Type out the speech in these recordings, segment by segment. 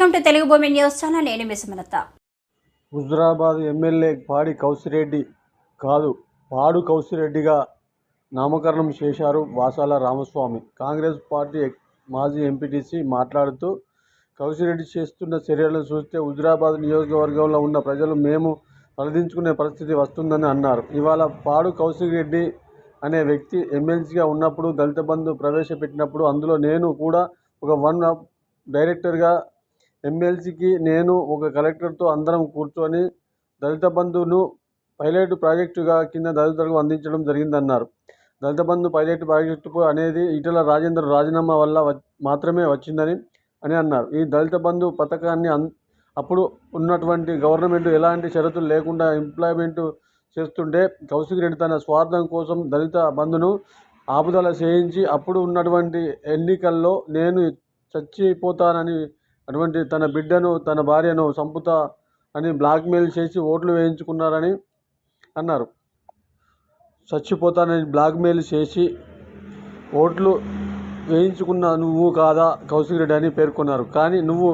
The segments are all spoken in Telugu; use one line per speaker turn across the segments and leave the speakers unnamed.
వెల్కమ్ టు తెలుగు భూమి న్యూస్ ఛానల్ నేను మిసమలత
హుజురాబాద్ ఎమ్మెల్యే పాడి కౌసిరెడ్డి కాదు పాడు కౌసిరెడ్డిగా నామకరణం చేశారు వాసాల రామస్వామి. కాంగ్రెస్ పార్టీ మాజీ ఎంపీటీసీ మాట్లాడుతూ కౌసిరెడ్డి చేస్తున్న చర్యలను చూస్తే హుజురాబాద్ నియోజకవర్గంలో ఉన్న ప్రజలు మేము తలదించుకునే పరిస్థితి వస్తుందని అన్నారు. ఇవాళ పాడు కౌశిరెడ్డి అనే వ్యక్తి ఎమ్మెల్సీగా ఉన్నప్పుడు దళిత బంధు ప్రవేశపెట్టినప్పుడు అందులో నేను కూడా ఒక వన్ ఆఫ్ డైరెక్టర్గా ఎమ్మెల్సీకి నేను ఒక కలెక్టర్తో అందరం కూర్చొని దళిత బంధువును పైలట్ ప్రాజెక్టుగా కింద దళితులకు అందించడం జరిగిందన్నారు. దళిత బంధు పైలట్ ప్రాజెక్టు అనేది ఈటల రాజేందర్ రాజీనామా వల్ల మాత్రమే వచ్చిందని అని అన్నారు. ఈ దళిత బంధు పథకాన్ని అన్ అప్పుడు ఉన్నటువంటి గవర్నమెంట్ ఎలాంటి షరతులు లేకుండా ఎంప్లాయ్మెంట్ చేస్తుంటే కౌశిక్ రెడ్డి తన స్వార్థం కోసం దళిత బంధును ఆపుదల చేయించి అప్పుడు ఉన్నటువంటి ఎన్నికల్లో నేను చచ్చిపోతానని అటువంటి తన బిడ్డను తన భార్యను చంపుతా అని బ్లాక్మెయిల్ చేసి ఓట్లు వేయించుకున్నారని అన్నారు. చచ్చిపోతానని బ్లాక్మెయిల్ చేసి ఓట్లు వేయించుకున్న నువ్వు కాదా కౌశిక్ రెడ్డి అని పేర్కొన్నారు. కానీ నువ్వు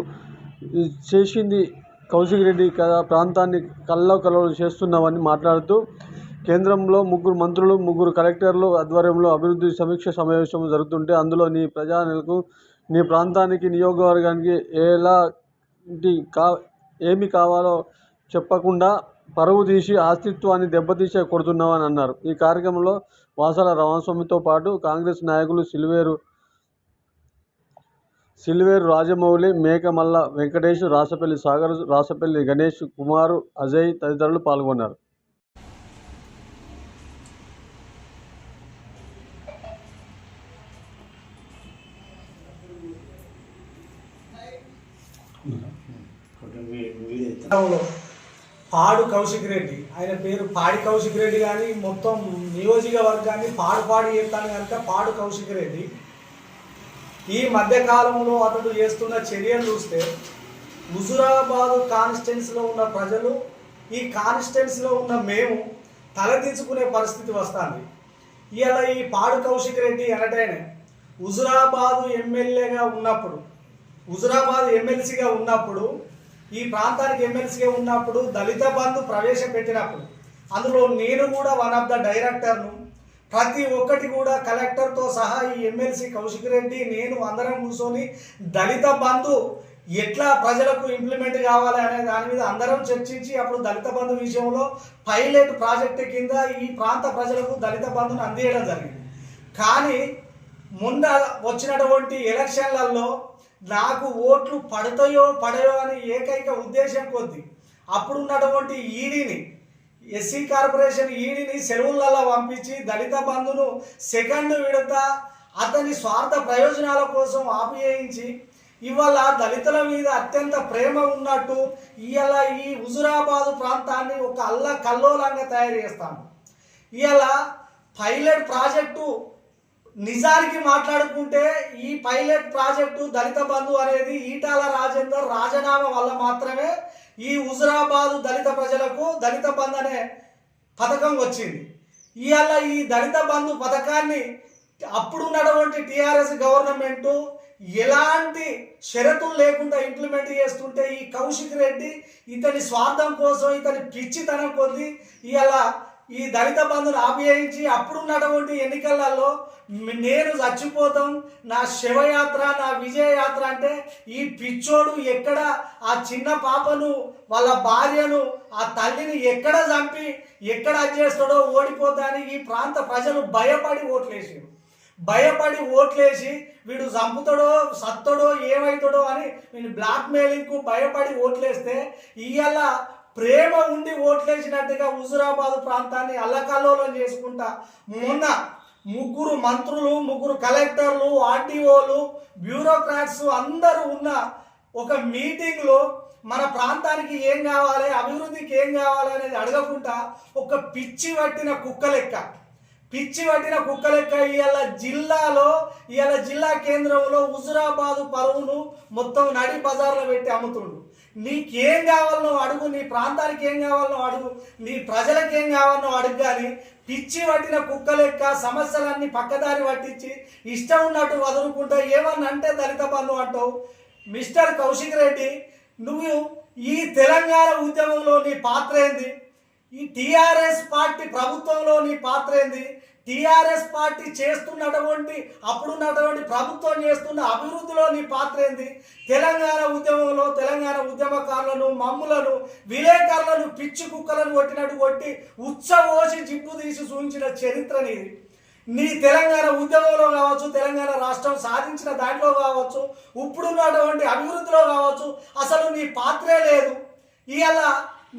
చేసింది కౌశిక్ రెడ్డి కదా ప్రాంతాన్ని కల్లో కలవలు చేస్తున్నావని మాట్లాడుతూ కేంద్రంలో ముగ్గురు మంత్రులు ముగ్గురు కలెక్టర్లు ఆధ్వర్యంలో అభివృద్ధి సమీక్ష సమావేశం జరుగుతుంటే అందులో నీ ప్రజలకు నీ ప్రాంతానికి నియోగవర్గానికి ఎలాంటి కా ఏమి కావాలో చెప్పకుండా పరువు తీసి అస్తిత్వాన్ని దెబ్బతీసే కొడుతున్నావని అన్నారు. ఈ కార్యక్రమంలో వాసాల రామస్వామితో పాటు కాంగ్రెస్ నాయకులు సిల్వేరు సిల్వేరు రాజమౌళి మేకమల్ల వెంకటేష్ రాసపల్లి సాగర్ రాసపల్లి గణేష్ కుమారు అజయ్ తదితరులు పాల్గొన్నారు.
పాడు కౌశిక్ రెడ్డి. ఆయన పేరు పాడి కౌశిక్ రెడ్డి కానీ మొత్తం నియోజకవర్గాన్ని పాడు పాడు చేస్తాను కనుక పాడు కౌశిక్ రెడ్డి. ఈ మధ్యకాలంలో అతడు చేస్తున్న చర్యలు చూస్తే హుజురాబాద్ కాన్స్టిట్యున్సీలో ఉన్న ప్రజలు ఈ కాన్స్టిట్యున్సీలో ఉన్న మేము తలదించుకునే పరిస్థితి వస్తుంది. ఇలా ఈ పాడు కౌశిక్ రెడ్డి అనటైనే హుజురాబాదు ఎమ్మెల్యేగా ఉన్నప్పుడు హుజురాబాద్ ఎమ్మెల్సీగా ఉన్నప్పుడు ఈ ప్రాంతానికి ఎమ్మెల్సీగా ఉన్నప్పుడు దళిత బంధు ప్రవేశపెట్టినప్పుడు అందులో నేను కూడా వన్ ఆఫ్ ద డైరెక్టర్ను ప్రతి ఒక్కటి కూడా కలెక్టర్తో సహా ఈ ఎమ్మెల్సీ కౌశిక్ రెడ్డి నేను అందరం కూర్చొని దళిత బంధు ఎట్లా ప్రజలకు ఇంప్లిమెంట్ కావాలి అనే దాని మీద అందరం చర్చించి అప్పుడు దళిత బంధు విషయంలో పైలట్ ప్రాజెక్టు కింద ఈ ప్రాంత ప్రజలకు దళిత బంధును అందించడం జరిగింది. కానీ మొన్న వచ్చినటువంటి ఎలక్షన్లలో నాకు ఓట్లు పడతాయో పడయో అని ఏకైక ఉద్దేశం కొద్ది. అప్పుడు ఉన్నటువంటి ఈడీని ఎస్సీ కార్పొరేషన్ ఈడీని సెలవులలో పంపించి దళిత బంధును సెకండ్ విడత అతని స్వార్థ ప్రయోజనాల కోసం ఆపివేయించి ఇవాళ దళితుల మీద అత్యంత ప్రేమ ఉన్నట్టు ఇవాళ ఈ హుజురాబాదు ప్రాంతాన్ని ఒక అల్ల కల్లోలంగా తయారు చేస్తాను. ఇవాళ పైలట్ ప్రాజెక్టు నిజానికి మాట్లాడుకుంటే ఈ పైలట్ ప్రాజెక్టు దళిత బంధు అనేది ఈటాల రాజేందర్ రాజీనామా వల్ల మాత్రమే ఈ హుజురాబాదు దళిత ప్రజలకు దళిత బంధు అనే పథకం వచ్చింది. ఇవాళ ఈ దళిత బంధు పథకాన్ని అప్పుడు ఉన్నటువంటి టిఆర్ఎస్ ఎలాంటి షరతులు లేకుండా ఇంప్లిమెంట్ చేస్తుంటే ఈ కౌశిక్ రెడ్డి ఇతని స్వార్థం కోసం ఇతని పిచ్చితనం కొద్ది ఇలా ఈ దళిత బంధును అప్పుడు అప్పుడున్నటువంటి ఎన్నికలలో నేను చచ్చిపోతాం నా శివయాత్ర నా విజయయాత్ర అంటే ఈ పిచ్చోడు ఎక్కడ ఆ చిన్న పాపను వాళ్ళ భార్యను ఆ తల్లిని ఎక్కడ చంపి ఎక్కడ చేస్తాడో ఓడిపోతాని ఈ ప్రాంత ప్రజలు భయపడి ఓట్లేసారు. భయపడి ఓట్లేసి వీడు చంపుతాడో సత్తడో ఏమవుతాడో అని వీడు బ్లాక్ మెయిలింగ్కు భయపడి ఓట్లేస్తే ఇవాళ ప్రేమ ఉండి ఓట్లేసినట్టుగా హుజురాబాద్ ప్రాంతాన్ని అల్లకల్లోలం చేసుకుంటా మొన్న ముగ్గురు మంత్రులు ముగ్గురు కలెక్టర్లు ఆర్టీఓలు బ్యూరోక్రాట్స్ అందరూ ఉన్న ఒక మీటింగ్లో మన ప్రాంతానికి ఏం కావాలి అభివృద్ధికి ఏం కావాలి అనేది అడగకుండా ఒక పిచ్చి పట్టిన కుక్క లెక్క. పిచ్చి పట్టిన కుక్క లెక్క ఇవాళ జిల్లాలో ఇవాళ జిల్లా కేంద్రంలో హుజురాబాదు పరువును మొత్తం నడి బజార్లో పెట్టి అమ్ముతుండు. నీకేం కావాలనో అడుగు నీ ప్రాంతానికి ఏం కావాలనో అడుగు నీ ప్రజలకు ఏం కావాలనో అడుగు కానీ పిచ్చి పట్టిన కుక్క లెక్క సమస్యలన్నీ పక్కదారి పట్టించి ఇష్టం ఉన్నట్టు వదులుకుంటా ఏమన్నా అంటే దళిత బంధు అంటావు. మిస్టర్ కౌశిక్ రెడ్డి నువ్వు ఈ తెలంగాణ ఉద్యమంలో నీ పాత్ర ఏంది? ఈ టీఆర్ఎస్ పార్టీ ప్రభుత్వంలో నీ పాత్ర ఏంది? టిఆర్ఎస్ పార్టీ చేస్తున్నటువంటి అప్పుడున్నటువంటి ప్రభుత్వం చేస్తున్న అభివృద్ధిలో నీ పాత్ర ఏంది? తెలంగాణ ఉద్యమంలో తెలంగాణ ఉద్యమకారులను మమ్ములను విలేకరులను పిచ్చి కుక్కలను కొట్టినట్టు కొట్టి ఉచ్చబోసి జిప్పు తీసి చూపించిన చరిత్ర నీది. నీ తెలంగాణ ఉద్యమంలో కావచ్చు తెలంగాణ రాష్ట్రం సాధించిన దాంట్లో కావచ్చు ఇప్పుడున్నటువంటి అభివృద్ధిలో కావచ్చు అసలు నీ పాత్రే లేదు. ఇవాళ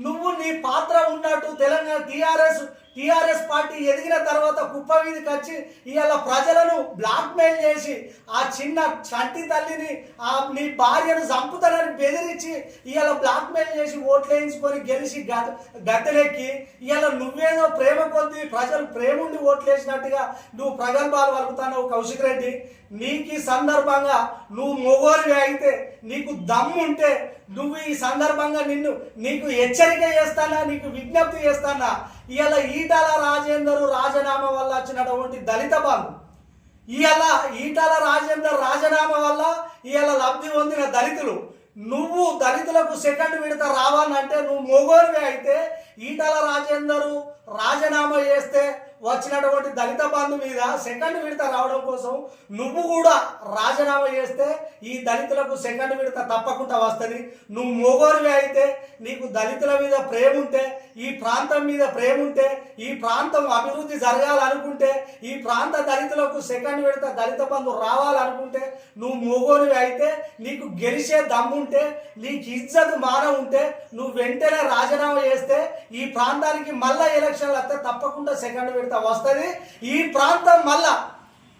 నువ్వు నీ పాత్ర ఉన్నట్టు తెలంగాణ టీఆర్ఎస్ టీఆర్ఎస్ పార్టీ ఎదిగిన తర్వాత కుప్ప వీధికి వచ్చి ఇవాళ ప్రజలను బ్లాక్మెయిల్ చేసి ఆ చిన్న చంటి తల్లిని ఆ నీ భార్యను చంపుతానని బెదిరించి ఇవాళ బ్లాక్మెయిల్ చేసి ఓట్లు వేయించుకొని గెలిచి గద గద్దెలెక్కి ఇవాళ నువ్వేదో ప్రేమ కొద్ది ప్రజలు ప్రేముండి ఓట్లు వేసినట్టుగా నువ్వు ప్రగల్భాలు పలుకుతావు కౌశిక్ రెడ్డి. నీకు ఈ సందర్భంగా నువ్వు మొగోరివి అయితే నీకు దమ్ము ఉంటే నువ్వు ఈ సందర్భంగా నిన్ను నీకు హెచ్చరిక చేస్తానా నీకు విజ్ఞప్తి చేస్తానా? ఇవాళ ఈటల రాజేందర్ రాజీనామా వల్ల వచ్చినటువంటి దళిత బంధు. ఇవాళ ఈటల రాజేందర్ రాజీనామా వల్ల ఇవాళ లబ్ధి పొందిన దళితులు. నువ్వు దళితులకు సెకండ్ విడత రావాలంటే నువ్వు మొగోరివి అయితే ఈటల రాజేందరు రాజీనామా చేస్తే వచ్చినటువంటి దళిత బంధు మీద సెకండ్ విడత రావడం కోసం నువ్వు కూడా రాజీనామా చేస్తే ఈ దళితులకు సెకండ్ విడత తప్పకుండా వస్తుంది. నువ్వు మొగోరివి అయితే నీకు దళితుల మీద ప్రేమ ఉంటే ఈ ప్రాంతం మీద ప్రేమ ఉంటే ఈ ప్రాంతం అభివృద్ధి జరగాలనుకుంటే ఈ ప్రాంత దళితులకు సెకండ్ విడత దళిత బంధు రావాలనుకుంటే నువ్వు మొగోనివి అయితే నీకు గెలిచే దమ్ముంటే నీకు ఇజ్జత్ మానం ఉంటే నువ్వు వెంటనే రాజీనామా చేస్తే ఈ ప్రాంతానికి మళ్ళా ఎలక్షన్లు వస్తే తప్పకుండా సెకండ్ విడత వస్తుంది. ఈ ప్రాంతం మళ్ళా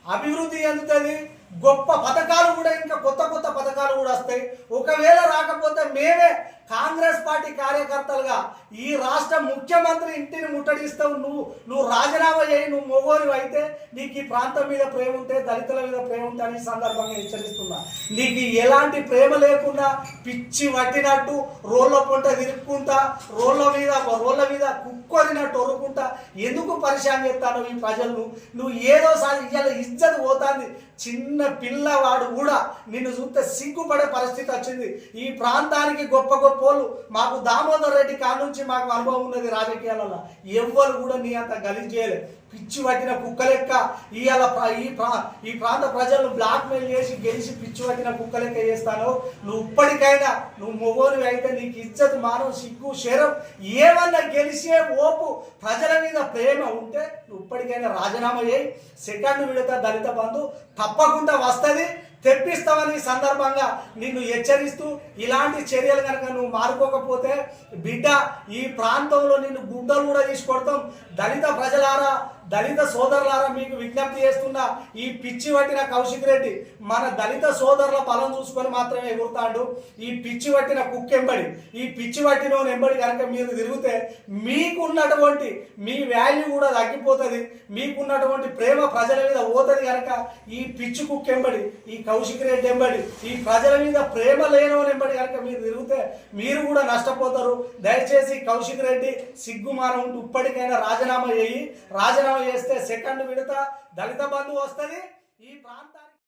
అభివృద్ధి చెందుతుంది. గొప్ప పథకాలు కూడా ఇంకా కొత్త కొత్త పథకాలు కూడా వస్తాయి. ఒకవేళ రాకపోతే మేమే కాంగ్రెస్ పార్టీ కార్యకర్తలుగా ఈ రాష్ట్ర ముఖ్యమంత్రి ఇంటిని ముట్టడిస్తావు నువ్వు నువ్వు రాజీనామా చేయి నువ్వు మొగోని అయితే నీకు ఈ ప్రాంతం మీద ప్రేమ ఉంటే దళితుల మీద ప్రేమ ఉంటే అని సందర్భంగా హెచ్చరిస్తున్నా. నీకు ఎలాంటి ప్రేమ లేకుండా పిచ్చి పట్టినట్టు రోళ్ళ పొంట తిరుక్కుంటా రోళ్ళ మీద రోళ్ళ మీద కుక్కొదినట్టు ఒరుకుంటా ఎందుకు పరిశాన్ చేస్తాను ఈ ప్రజలను నువ్వు ఏదో సారి ఇవాళ ఇజ్జత్ పోతాంది. చిన్న పిల్లవాడు కూడా నిన్ను చూస్తే సిగ్గుపడే పరిస్థితి వచ్చింది. ఈ ప్రాంతానికి గొప్ప గొప్ప పోలు. మాకు దామోదర్ రెడ్డి కాడ నుంచి మాకు అనుభవం ఉన్నది రాజకీయాలలో. ఎవ్వరు కూడా నీ అంత గలీజ్ చేయలేదు. పిచ్చి పట్టిన కుక్క లెక్క ఇవాళ ఈ ప్రా ఈ ప్రాంత ప్రజలను బ్లాక్మెయిల్ చేసి గెలిచి పిచ్చి పట్టిన కుక్క లెక్క చేస్తాను? నువ్వు ఇప్పటికైనా నువ్వు మొగోనివి అయితే నీకు ఇజ్జత్ మానవు సిగ్గు శరం ఏమన్నా గెలిచే ఓపు ప్రజల మీద ప్రేమ ఉంటే నువ్వు ఇప్పటికైనా రాజీనామా చేయి. సెకండ్ విడత దళిత బంధు తప్పకుండా వస్తుంది. తెప్పిస్తామని ఈ సందర్భంగా నిన్ను హెచ్చరిస్తూ ఇలాంటి చర్యలు కనుక నువ్వు మారుకోకపోతే బిడ్డ ఈ ప్రాంతంలో నిన్ను గుడ్డలు కూడా తీసుకొడతాం దళిత ప్రజలారా దళిత సోదరులారా మీకు విజ్ఞప్తి చేస్తున్న ఈ పిచ్చి పట్టిన కౌశిక్ రెడ్డి మన దళిత సోదరుల బలం చూసుకొని మాత్రమే ఎగురుతాడు. ఈ పిచ్చి పట్టిన కుక్కెంబడి ఈ పిచ్చి పట్టిన ఎంబడి కనుక మీరు తిరిగితే మీకున్నటువంటి మీ వాల్యూ కూడా తగ్గిపోతుంది. మీకున్నటువంటి ప్రేమ ప్రజల మీద పోతుంది కనుక ఈ పిచ్చి కుక్కెంబడి ఈ కౌశిక్ రెడ్డి ఎంబడి ఈ ప్రజల మీద ప్రేమ లేనోని ఎంబడి కనుక మీరు తిరిగితే మీరు కూడా నష్టపోతారు. దయచేసి కౌశిక్ రెడ్డి సిగ్గుమానం ఉంటూ ఇప్పటికైనా రాజీనామా చేయి. రాజీనామా చేస్తే సెకండ్ విడత దళిత బంధు వస్తుంది. ఈ ప్రాంతానికి